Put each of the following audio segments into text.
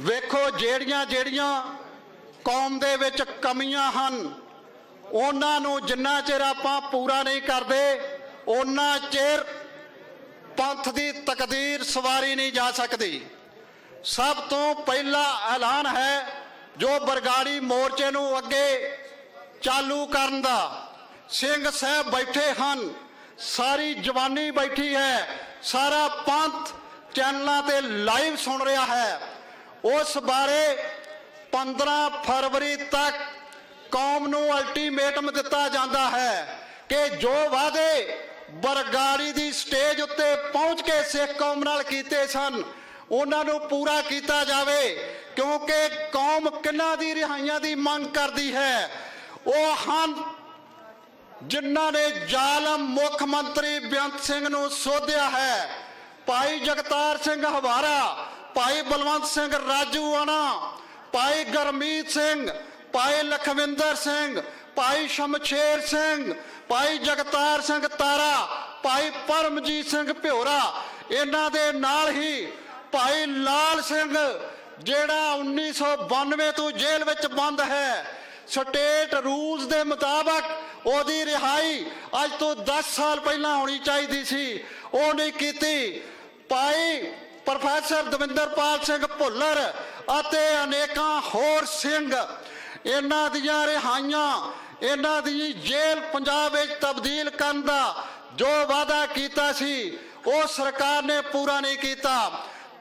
ਵੇਖੋ ਜਿਹੜੀਆਂ ਜਿਹੜੀਆਂ ਕੌਮ ਦੇ ਵਿੱਚ ਕਮੀਆਂ ਹਨ, ਉਹਨਾਂ ਨੂੰ ਜਿੰਨਾ ਚਿਰ ਆਪਾਂ ਪੂਰਾ ਨਹੀਂ ਕਰਦੇ ਉਹਨਾਂ ਚਿਰ ਪੰਥ ਦੀ ਤਕਦੀਰ ਸਵਾਰੀ ਨਹੀਂ ਜਾ ਸਕਦੀ। ਸਭ ਤੋਂ ਪਹਿਲਾ ਐਲਾਨ ਹੈ ਜੋ ਬਰਗਾੜੀ ਮੋਰਚੇ ਨੂੰ ਅੱਗੇ ਚਾਲੂ ਕਰਨ ਦਾ। ਸਿੰਘ ਸਾਹਿਬ ਬੈਠੇ ਹਨ, ਸਾਰੀ ਜਵਾਨੀ ਬੈਠੀ ਹੈ, ਸਾਰਾ ਪੰਥ ਚੈਨਲਾਂ ਤੇ ਲਾਈਵ ਸੁਣ ਰਿਹਾ ਹੈ। ਉਸ ਬਾਰੇ 15 ਫਰਵਰੀ ਤੱਕ ਕੌਮ ਨੂੰ ਅਲਟੀਮੇਟਮ ਦਿੱਤਾ ਜਾਂਦਾ ਹੈ ਕਿ ਜੋ ਵਾਅਦੇ ਬਰਗਾੜੀ ਦੀ ਸਟੇਜ ਉੱਤੇ ਪਹੁੰਚ ਕੇ ਸਿੱਖ ਕੌਮ ਨਾਲ ਕੀਤੇ ਸਨ, ਉਹਨਾਂ ਨੂੰ ਪੂਰਾ ਕੀਤਾ ਜਾਵੇ, ਕਿਉਂਕਿ ਕੌਮ ਕਿੰਨਾ ਦੀ ਰਿਹਾਈਆਂ ਦੀ ਮੰਗ ਕਰਦੀ ਹੈ, ਉਹ ਹਨ ਜਿਨ੍ਹਾਂ ਨੇ ਜ਼ਾਲਮ ਮੁੱਖ ਮੰਤਰੀ ਬੇਅੰਤ ਸਿੰਘ ਨੂੰ ਸੋਧਿਆ ਹੈ। ਭਾਈ ਜਗਤਾਰ ਸਿੰਘ ਹਵਾਰਾ ਭਾਈ ਬਲਵੰਤ ਸਿੰਘ ਰਾਜੂਆਣਾ ਭਾਈ ਗਰਮੀਤ ਸਿੰਘ, ਭਾਈ ਲਖਵਿੰਦਰ ਸਿੰਘ, ਭਾਈ ਸ਼ਮਸ਼ੇਰ ਸਿੰਘ, ਭਾਈ ਜਗਤਾਰ ਸਿੰਘ ਤਾਰਾ, ਭਾਈ ਪਰਮਜੀਤ ਸਿੰਘ ਭਿਓਰਾ, ਇਹਨਾਂ ਦੇ ਨਾਲ ਹੀ ਭਾਈ ਲਾਲ ਸਿੰਘ, ਜਿਹੜਾ 1992 ਤੋਂ ਜੇਲ੍ਹ ਵਿੱਚ ਬੰਦ ਹੈ। ਸਟੇਟ ਰੂਲਸ ਦੇ ਮੁਤਾਬਕ ਉਹਦੀ ਰਿਹਾਈ ਅੱਜ ਤੋਂ 10 ਸਾਲ ਪਹਿਲਾਂ ਹੋਣੀ ਚਾਹੀਦੀ ਸੀ। ਉਹ ਨਹੀਂ ਕੀਤੀ। ਭਾਈ ਪ੍ਰੋਫੈਸਰ ਦਵਿੰਦਰਪਾਲ ਸਿੰਘ ਭੁੱਲਰ ਅਤੇ ਅਨੇਕਾਂ ਹੋਰ ਸਿੰਘ। ਇਹਨਾਂ ਦੀਆਂ ਰਿਹਾਈਆਂ, ਇਹਨਾਂ ਦੀ ਜੇਲ੍ਹ ਪੰਜਾਬ ਵਿੱਚ ਤਬਦੀਲ ਕਰਨ ਦਾ ਜੋ ਵਾਅਦਾ ਕੀਤਾ ਸੀ, ਉਹ ਸਰਕਾਰ ਨੇ ਪੂਰਾ ਨਹੀਂ ਕੀਤਾ।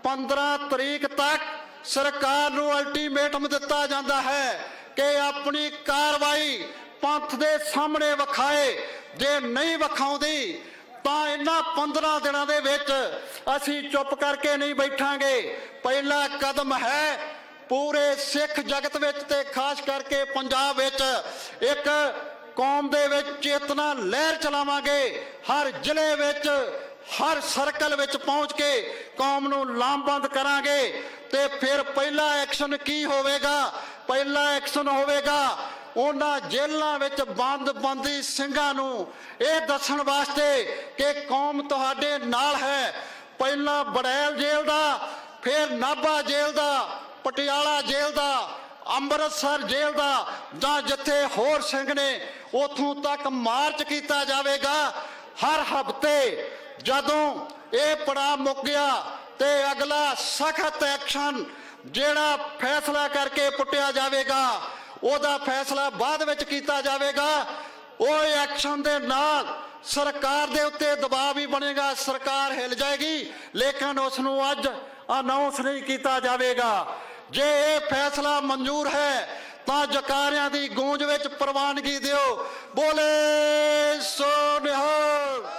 15 ਤਰੀਕ ਤੱਕ ਸਰਕਾਰ ਨੂੰ ਅਲਟੀਮੇਟਮ ਦਿੱਤਾ ਜਾਂਦਾ ਹੈ ਕਿ ਆਪਣੀ ਕਾਰਵਾਈ ਪੰਥ ਦੇ ਸਾਹਮਣੇ ਵਿਖਾਏ। ਜੇ ਨਹੀਂ ਵਿਖਾਉਂਦੀ, ਤਾਂ ਇਹਨਾਂ 15 ਦਿਨਾਂ ਦੇ ਵਿੱਚ ਅਸੀਂ ਚੁੱਪ ਕਰਕੇ ਨਹੀਂ ਬੈਠਾਂਗੇ। ਪਹਿਲਾ ਕਦਮ ਹੈ ਪੂਰੇ ਸਿੱਖ ਜਗਤ ਵਿੱਚ ਤੇ ਖਾਸ ਕਰਕੇ ਪੰਜਾਬ ਵਿੱਚ ਇੱਕ ਕੌਮ ਦੇ ਵਿੱਚ ਚੇਤਨਾ ਲਹਿਰ ਚਲਾਵਾਂਗੇ। ਹਰ ਜ਼ਿਲ੍ਹੇ ਵਿੱਚ, ਹਰ ਸਰਕਲ ਵਿੱਚ ਪਹੁੰਚ ਕੇ ਕੌਮ ਨੂੰ ਲਾਮਬੰਦ ਕਰਾਂਗੇ ਤੇ ਫਿਰ ਪਹਿਲਾ ਐਕਸ਼ਨ ਕੀ ਹੋਵੇਗਾ? ਪਹਿਲਾ ਐਕਸ਼ਨ ਹੋਵੇਗਾ ਉਹਨਾਂ ਜੇਲ੍ਹਾਂ ਵਿੱਚ ਬੰਦ ਬੰਦੀ ਸਿੰਘਾਂ ਨੂੰ। ਇਹ ਦੱਸਣ ਵਾਸਤੇ ਕਿ ਕੌਮ ਤੁਹਾਡੇ ਨਾਲ ਹੈ। ਪਹਿਲਾਂ ਬੜੈਲ ਜੇਲ੍ਹ ਦਾ, ਫਿਰ ਨਾਭਾ ਜੇਲ੍ਹ ਦਾ, ਪਟਿਆਲਾ ਜੇਲ੍ਹ ਦਾ, ਅੰਮ੍ਰਿਤਸਰ ਜੇਲ੍ਹ ਦਾ, ਜਾਂ ਜਿੱਥੇ ਹੋਰ ਸਿੰਘ ਨੇ ਉਥੋਂ ਤੱਕ ਮਾਰਚ ਕੀਤਾ ਜਾਵੇਗਾ, ਹਰ ਹਫ਼ਤੇ ਜਦੋਂ ਇਹ ਪੜਾ ਮੁੱਕ ਗਿਆ ਤੇ ਅਗਲਾ ਸਖਤ ਐਕਸ਼ਨ ਜਿਹੜਾ ਫੈਸਲਾ ਕਰਕੇ ਪੁੱਟਿਆ ਜਾਵੇਗਾ, ਉਹਦਾ ਫੈਸਲਾ ਬਾਅਦ ਵਿੱਚ ਕੀਤਾ ਜਾਵੇਗਾ। ਉਹ ਐਕਸ਼ਨ ਦੇ ਨਾਲ ਸਰਕਾਰ ਦੇ ਉੱਤੇ ਦਬਾਅ ਵੀ ਬਣੇਗਾ, ਸਰਕਾਰ ਹਿਲ ਜਾਏਗੀ, ਲੇਕਿਨ ਉਸ ਨੂੰ ਅੱਜ ਅਨਾਉਂਸ ਨਹੀਂ ਕੀਤਾ ਜਾਵੇਗਾ। ਜੇ ਇਹ ਫੈਸਲਾ ਮਨਜ਼ੂਰ ਹੈ, ਤਾਂ ਜਕਾਰਿਆਂ ਦੀ ਗੂੰਜ ਵਿੱਚ ਪ੍ਰਵਾਨਗੀ ਦਿਓ। ਬੋਲੇ ਸੋ ਨਿਹਾਲ।